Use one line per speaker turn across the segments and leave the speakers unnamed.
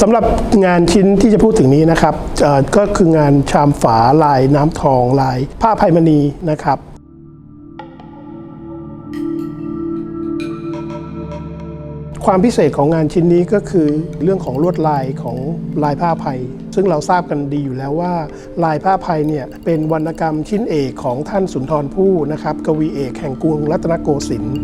สำหรับงานชิ้นที่จะพูดถึงนี้นะครับก็คืองานชามฝาลายน้ำทองลาย ผ้าไพมณีนะครับความพิเศษของงานชิ้นนี้ก็คือเรื่องของลวดลายของลายผ้าไพซึ่งเราทราบกันดีอยู่แล้วว่า ลายผ้าไพเนี่ยเป็นวรรณกรรมชิ้นเอกของท่านสุนทรภู่นะครับ กวีเอกแห่งกรุงรัตนโกสินทร์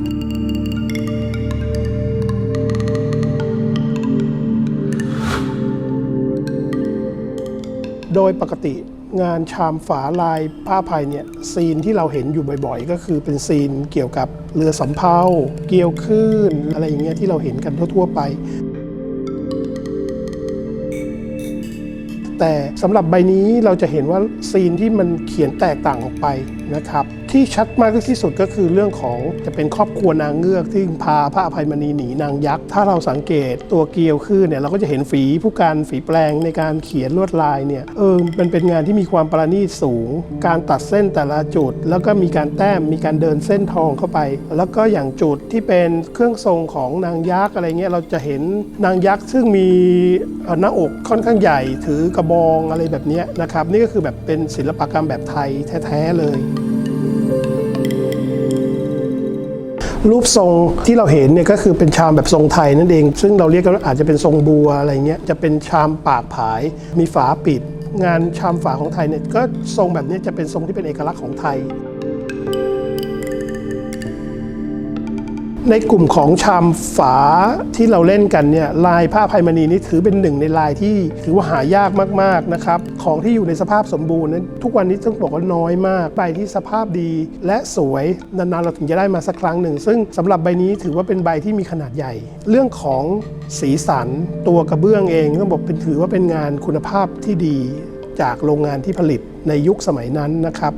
โดยปกติงานชามฝาลายผ้าภัยเนี่ยซีนที่เราเห็นอยู่บ่อยๆ ก็คือเป็นซีนเกี่ยวกับเรือสำเภาเกี่ยวคลื่นอะไรอย่างเงี้ยที่เราเห็นกันทั่วๆไป แต่สำหรับใบนี้เราจะเห็นว่าซีนที่มันเขียนแตกต่างออกไปนะครับ ที่ชัดมากที่สุดก็คือเรื่องของจะเป็นครอบครัวนางเงือกที่พาพระอภัยมณีหนีนางยักษ์ ถ้าเราสังเกตตัวเกลียวขึ้นเนี่ยเราก็จะเห็นฝีผู้การฝีแปลงในการเขียนลวดลายเนี่ยเออมันเป็นงานที่มีความประณีตสูง การตัดเส้นแต่ละจุด แล้วก็มีการแต้มมีการเดินเส้นทองเข้าไป แล้วก็อย่างจุดที่เป็นเครื่องทรงของนางยักษ์อะไรเงี้ยเราจะเห็นนางยักษ์ซึ่งมีหน้าอกค่อนข้างใหญ่ถือกระบองอะไรแบบนี้นะครับนี่ก็คือแบบเป็นศิลปกรรมแบบไทยแท้ๆเลย รูปทรงที่เราเห็นเนี่ยก็คือเป็นชามแบบทรงไทยนั่นเอง ซึ่งเราเรียกกันว่าอาจจะเป็นทรงบัวอะไรเงี้ยจะเป็นชามปากผาย มีฝาปิด งานชามฝาของไทยเนี่ยก็ทรงแบบนี้จะเป็นทรงที่เป็นเอกลักษณ์ของไทย ในกลุ่มของชามฝาที่เราเล่นกันเนี่ยลายผ้าไพมณีนี่ถือเป็นหนึ่งในลายที่ถือว่าหายากมากๆนะครับของที่อยู่ในสภาพสมบูรณ์นั้นทุกวันนี้ต้องบอกว่าน้อยมากใบที่สภาพดีและสวยนานๆเราถึงจะได้มาสักครั้งหนึ่ง ซึ่งสำหรับใบนี้ถือว่าเป็นใบที่มีขนาดใหญ่ เรื่องของสีสันตัวกระเบื้องเองต้องบอกเป็นถือว่าเป็นงานคุณภาพที่ดีจากโรงงานที่ผลิตในยุคสมัยนั้นนะครับ